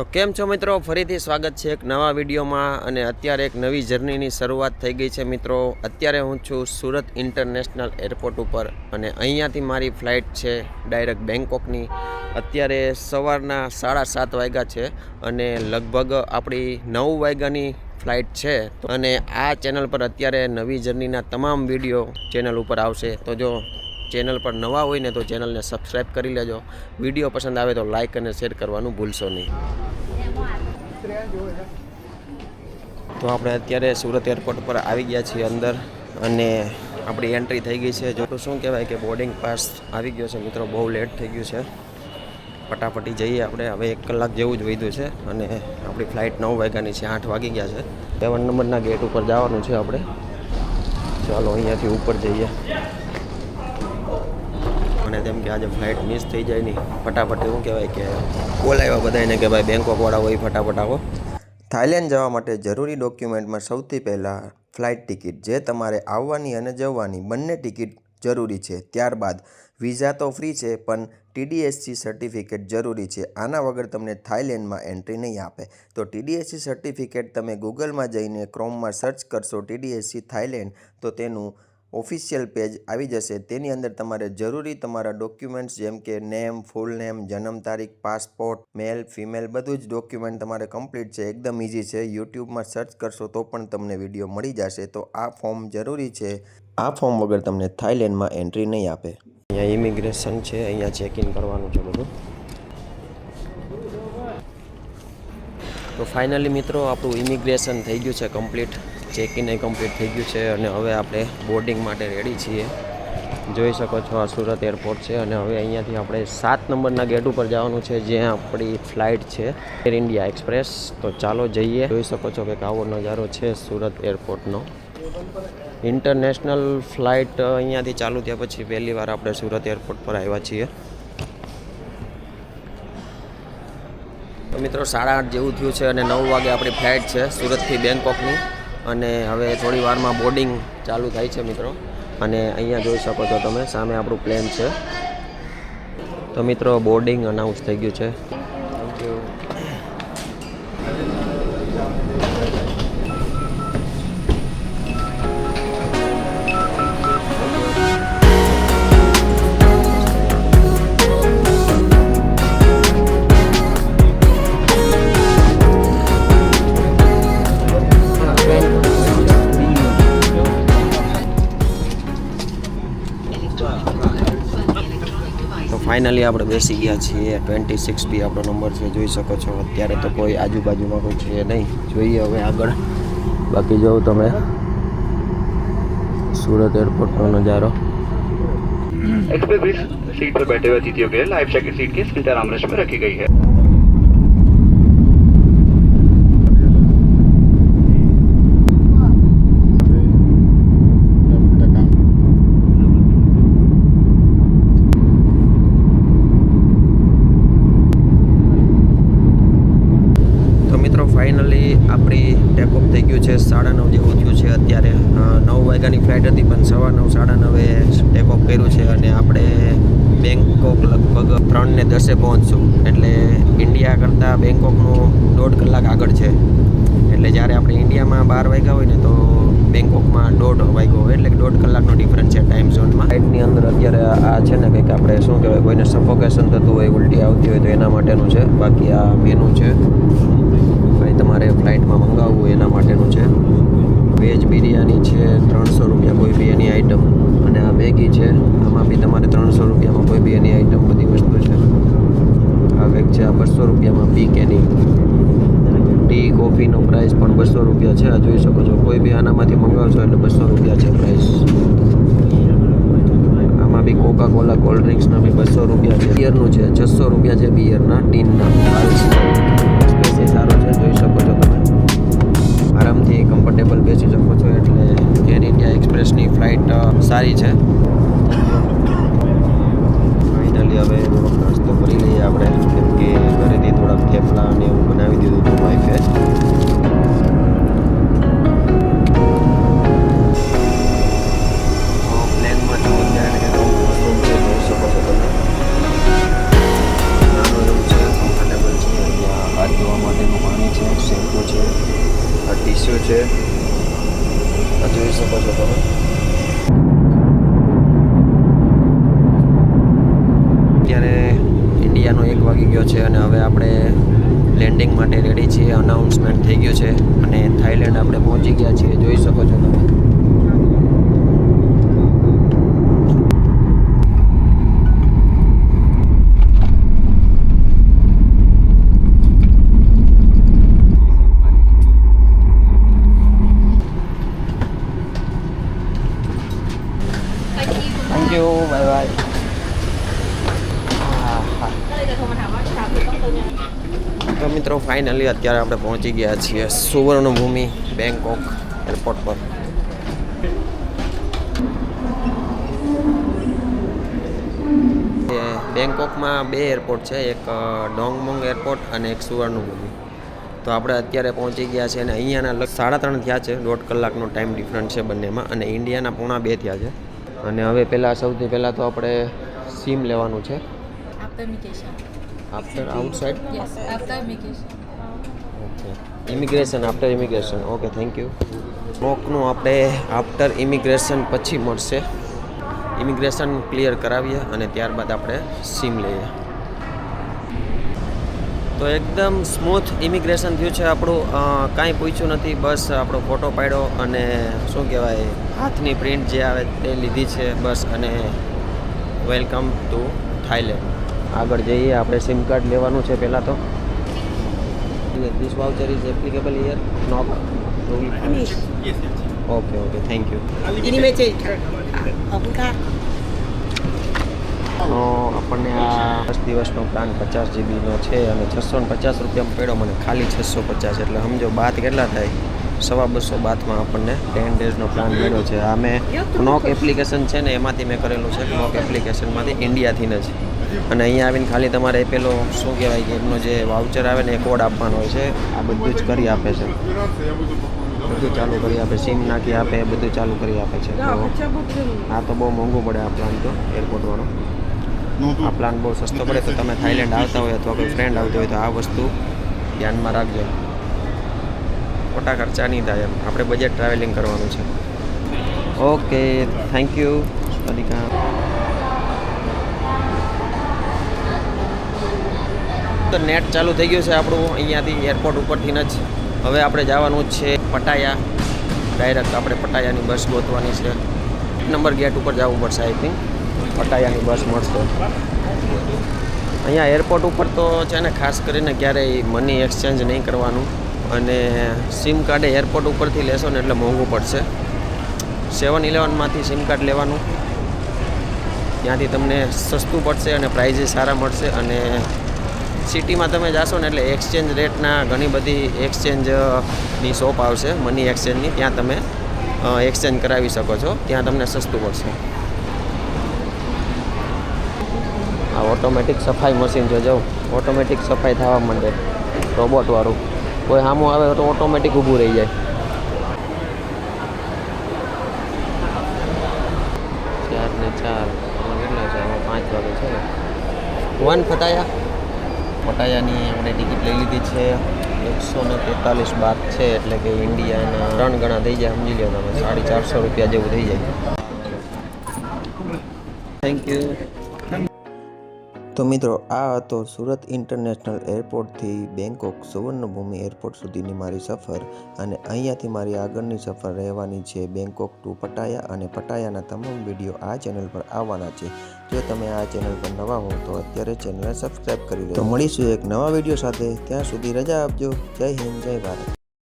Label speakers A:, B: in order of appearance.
A: તો કેમ છો મિત્રો? ફરીથી સ્વાગત છે એક નવા વિડીયોમાં અને અત્યારે એક નવી જર્નીની શરૂઆત થઈ ગઈ છે મિત્રો. અત્યારે હું છું સુરત ઇન્ટરનેશનલ એરપોર્ટ ઉપર અને અહીંયાથી મારી ફ્લાઇટ છે ડાયરેક્ટ બેંકોકની અત્યારે સવારના સાડા સાત વાગ્યા છે અને લગભગ આપણી નવ વાગ્યાની ફ્લાઇટ છે. અને આ ચેનલ પર અત્યારે નવી જર્નીના તમામ વીડિયો ચેનલ ઉપર આવશે. તો જો ચેનલ પર નવા હોય ને તો ચેનલને સબસ્ક્રાઈબ કરી લેજો. વીડિયો પસંદ આવે તો લાઇક અને શેર કરવાનું ભૂલશો નહીં. તો આપણે અત્યારે સુરત એરપોર્ટ પર આવી ગયા છીએ અંદર અને આપણી એન્ટ્રી થઈ ગઈ છે. જો તો શું કહેવાય કે બોર્ડિંગ પાસ આવી ગયો છે મિત્રો, બહુ લેટ થઈ ગયું છે. ફટાફટી જઈએ આપણે, હવે એક કલાક જેવું જ વધ્યું છે અને આપણી ફ્લાઇટ નવ વાગ્યાની છે, આઠ વાગી ગયા છે. સેવન નંબરના ગેટ ઉપર જવાનું છે આપણે. ચાલો અહીંયાથી ઉપર જઈએ. અને તેમ કે આજે ફ્લાઇટ મિસ થઈ જાય નહીં ફટાફટ એવું કહેવાય કે બોલાવ્યા બધાને કે ભાઈ બેંકોકવાળા હોય ફટાફટ આવો. થાઈલેન્ડ જવા માટે જરૂરી ડોક્યુમેન્ટમાં સૌથી પહેલાં ફ્લાઇટ ટિકિટ, જે તમારે આવવાની અને જવાની બંને ટિકિટ જરૂરી છે. ત્યારબાદ વિઝા તો ફ્રી છે, પણ ટીડીએસસી સર્ટિફિકેટ જરૂરી છે. આના વગર તમને થાઈલેન્ડમાં એન્ટ્રી નહીં આપે. તો ટીડીએસસી સર્ટિફિકેટ તમે ગૂગલમાં જઈને ક્રોમમાં સર્ચ કરશો ટીડીએસસી થાઈલેન્ડ, તો તેનું ઓફિશિયલ પેજ આવી જશે. તેની અંદર તમારે જરૂરી તમારા ડોક્યુમેન્ટ્સ જેમ કે નેમ, ફૂલ નેમ, જન્મ તારીખ, પાસપોર્ટ, મેલ, ફિમેલ, બધું જ ડોક્યુમેન્ટ તમારે કમ્પ્લીટ છે. એકદમ ઇઝી છે. યુટ્યુબમાં સર્ચ કરશો તો પણ તમને વીડિયો મળી જશે. તો આ ફોર્મ જરૂરી છે. આ ફોર્મ વગર તમને થાઈલેન્ડમાં એન્ટ્રી નહીં આપે. અહીંયા ઇમિગ્રેશન છે. અહીંયા ચેક ઇન કરવાનું છે બધું. તો ફાઇનલી મિત્રો, આપણું ઇમિગ્રેશન થઈ ગયું છે કમ્પ્લીટ. ચેક ઇન કમ્પ્લીટ થઈ ગયું છે અને હવે આપણે બોર્ડિંગ માટે રેડી છીએ. જોઈ શકો છો આ સુરત એરપોર્ટ છે અને હવે અહીંયાથી આપણે સાત નંબરના ગેટ ઉપર જવાનું છે, જ્યાં આપણી ફ્લાઇટ છે એર ઇન્ડિયા એક્સપ્રેસ તો ચાલો જઈએ. જોઈ શકો છો કે આવો નજારો છે સુરત એરપોર્ટનો ઇન્ટરનેશનલ ફ્લાઇટ અહીંયાથી ચાલુ થયા પછી પહેલી વાર આપણે સુરત એરપોર્ટ પર આવ્યા છીએ. મિત્રો સાડા આઠ જેવું થયું છે અને નવ વાગે આપણી ફ્લાઇટ છે સુરતથી બેંકોકની અને હવે થોડી વારમાં બોર્ડિંગ ચાલુ થાય છે મિત્રો. અને અહીંયા જોઈ શકો છો તમે, સામે આપણું પ્લેન છે. તો મિત્રો બોર્ડિંગ અનાઉન્સ થઈ ગયું છે. ફાઇનલી આપણે બેસી ગયા છીએ ટ્વેન્ટી સિક્સ બી આપણો નંબર છે જોઈ શકો છો અત્યારે તો કોઈ આજુબાજુમાં કોઈ છે નહીં જોઈએ હવે આગળ બાકી જોઉં તમે સુરત એરપોર્ટનો નજારો
B: एक्सप्रेस बीस सीट पर बैठे हुए अतिथियों के लिए लाइफ जैकेट सीट के सेंटर आमरेस्ट में रखी गई है
A: ફાઇનલી આપણી ટેકઓફ થઈ ગયું છે. સાડા નવ જેવું થયું છે અત્યારે. નવ વાગ્યાની ફ્લાઇટ હતી, પણ સવા નવ, સાડા નવે ટેકઓફ કર્યું છે અને આપણે બેંકોક લગભગ ત્રણ ને દસે પહોંચશું. એટલે ઇન્ડિયા કરતાં બેંકોકનું દોઢ કલાક આગળ છે. એટલે જ્યારે આપણે ઇન્ડિયામાં બાર વાગ્યા હોય ને, તો બેંકોકમાં દોઢ વાગ્યો હોય. એટલે દોઢ કલાકનો ડિફરન્સ છે ટાઈમ ઝોનમાં ફ્લાઇટની અંદર અત્યારે આ છે ને, કંઈક આપણે શું કહેવાય, કોઈને સફોકેશન થતું હોય, ઉલટી આવતી હોય, તો એના માટેનું છે. બાકી આ મેનુ છે. તમારે ફ્લાઇટમાં મંગાવવું એના માટેનું છે. વેજ બિરયાની છે, ત્રણસો રૂપિયા કોઈ બી એની આઈટમ અને આ મેગી છે, આમાં બી તમારે ત્રણસો રૂપિયામાં કોઈ બી એની આઈટમ બધી વસ્તુ છે. આ કંઈક છે, આ બસો રૂપિયામાં પી કેની ટી, કોફીનો પ્રાઇસ પણ બસો રૂપિયા છે. આ જોઈ શકો છો, કોઈ બી આનામાંથી મંગાવશો એટલે બસો રૂપિયા છે પ્રાઇસ આમાં બી કોકા કોલા કોલ્ડ ડ્રિંક્સના બી બસો રૂપિયા છે. બિયરનું છે, છસો રૂપિયા છે બિયરના ટીનના. છે જોઈ શકો છો તમે. આરામથી કમ્ફર્ટેબલ બેસી શકો છો એટલે એર ઇન્ડિયા એક્સપ્રેસની ફ્લાઇટ સારી છે. હવે આપણે લેન્ડિંગ માટે રેડી છીએ. અનાઉન્સમેન્ટ થઈ ગયું છે અને થાઈલેન્ડ આપણે પહોંચી ગયા છીએ. જોઈ શકો છો તમે થેન્ક યુ બાય બાય તો મિત્રો ફાઇનલી અત્યારે આપણે પહોંચી ગયા છીએ સુવર્ણભૂમિ બેંકોક એરપોર્ટ પર. એ બેંકોકમાં બે એરપોર્ટ છે એક ડોંગમોંગ એરપોર્ટ અને એક સુવર્ણભૂમિ. તો આપણે અત્યારે પહોંચી ગયા છે અને અહીંયાના લગ સાડા ત્રણ થયા છે દોઢ કલાકનો ટાઈમ ડિફરન્ટ છે બંનેમાં અને ઇન્ડિયાના પોણા બે થયા છે. અને હવે પહેલાં સૌથી પહેલાં તો આપણે સિમ લેવાનું છે.
C: After outside
A: after. Okay
C: immigration after immigration
A: okay thank you સ્મોકનું આપણે આફ્ટર ઇમિગ્રેશન પછી મળશે. ઇમિગ્રેશન ક્લિયર કરાવીએ અને ત્યારબાદ આપણે સિમ લઈએ. તો એકદમ સ્મૂથ ઇમિગ્રેશન થયું છે આપણું. કાંઈ પૂછ્યું નથી, બસ આપણો ફોટો પાડ્યો અને શું કહેવાય, હાથની પ્રિન્ટ જે આવે તે લીધી છે, બસ અને વેલકમ ટુ થાઈલેન્ડ આગળ જઈએ, આપણે સિમ કાર્ડ લેવાનું છે પહેલાં તો. This voucher is applicable here? Not only
D: Yes.
A: Okay, okay, thank you.
D: Unlimited. ખબર
A: તો આપણને આ દસ દિવસનો પ્લાન પચાસ જીબીનો છે અને છસો ને પચાસ રૂપિયામાં પડ્યો મને ખાલી છસો પચાસ એટલે સમજો બાત કેટલા થાય સવા બસો બાતમાં આપણને ટેન ડેઝનો પ્લાન મળ્યો છે આ મેં નોક એપ્લિકેશન છે ને એમાંથી મેં કરેલું છે નોક એપ્લિકેશનમાંથી ઇન્ડિયાથી જ અને અહીંયા આવીને ખાલી તમારે પેલો શું કહેવાય કે એમનો જે વાઉચર આવે ને એ કોડ આપવાનો હોય છે. આ બધું જ કરી આપે છે. બધું ચાલુ કરી આપે સિમ નાખી આપે બધું ચાલુ કરી આપે છે. આ તો બહુ મોંઘું પડે આ પ્લાન તો એરપોર્ટવાળો આ પ્લાન બહુ સસ્તો પડે તો તમે થાઈલેન્ડ આવતા હોય અથવા કોઈ ફ્રેન્ડ આવતો હોય તો આ વસ્તુ ધ્યાનમાં રાખજો. ખોટા ખર્ચા નહીં થાય એમ. આપણે બજેટ ટ્રાવેલિંગ કરવાનું છે. ઓકે થેન્ક યુ અધિકા તો નેટ ચાલુ થઈ ગયું છે આપણું. અહીંયાથી એરપોર્ટ ઉપરથી જ. હવે આપણે જવાનું છે પટાયા. ડાયરેક્ટ આપણે પટાયાની બસ ગોતવાની છે. નંબર ગેટ ઉપર જવું પડશે આઈ થિંક પટાયાની બસ મળશે. અહીંયા એરપોર્ટ ઉપર તો છે ને, ખાસ કરીને ક્યારેય મની એક્સચેન્જ નહીં કરવાનું. અને સિમ કાર્ડ એરપોર્ટ ઉપરથી લેશો ને એટલે મોંઘું પડશે. સેવન ઇલેવનમાંથી સિમ કાર્ડ લેવાનું. ત્યાંથી તમને સસ્તું પડશે અને પ્રાઇઝે સારા મળશે અને સિટીમાં તમે જાશો ને એટલે એક્સચેન્જ રેટના ઘણી બધી એક્સચેન્જની શોપ આવશે, મની એક્સચેન્જની. ત્યાં તમે એક્સચેન્જ કરાવી શકો છો. ત્યાં તમને સસ્તું પડશે આ ઓટોમેટિક સફાઈ મશીન જો જાઉં ઓટોમેટિક સફાઈ થવા માંડે. રોબોટવાળું કોઈ સામું આવે તો ઓટોમેટિક ઊભું રહી જાય. ચાર ને ચાર. કેટલા છે? પાંચ વાગે છે ને. વન ફટાયા. ફટાયાની એમણે ટિકિટ લઈ લીધી છે. એકસો ને તેતાલીસ બાદ છે એટલે કે ઇન્ડિયાના ત્રણ ગણા થઈ જાય, સમજી લો તમે. સાડી ચારસો રૂપિયા જેવું થઈ જાય. થેન્ક યુ તો મિત્રો, આ હતો સુરત ઇન્ટરનેશનલ એરપોર્ટથી બેંકોક સુવર્ણભૂમિ એરપોર્ટ સુધીની મારી સફર અને અહીંયાથી મારી આગળની સફર રહેવાની છે બેંકોક ટુ પટાયા અને પટાયાના તમામ વીડિયો આ ચેનલ પર આવવાના છે. જો તમે આ ચેનલ પર નવા હો તો અત્યારે ચેનલને સબસ્ક્રાઈબ કરી લો મળીશું એક નવા વીડિયો સાથે. ત્યાં સુધી રજા આપજો. જય હિન્દ, જય ભારત.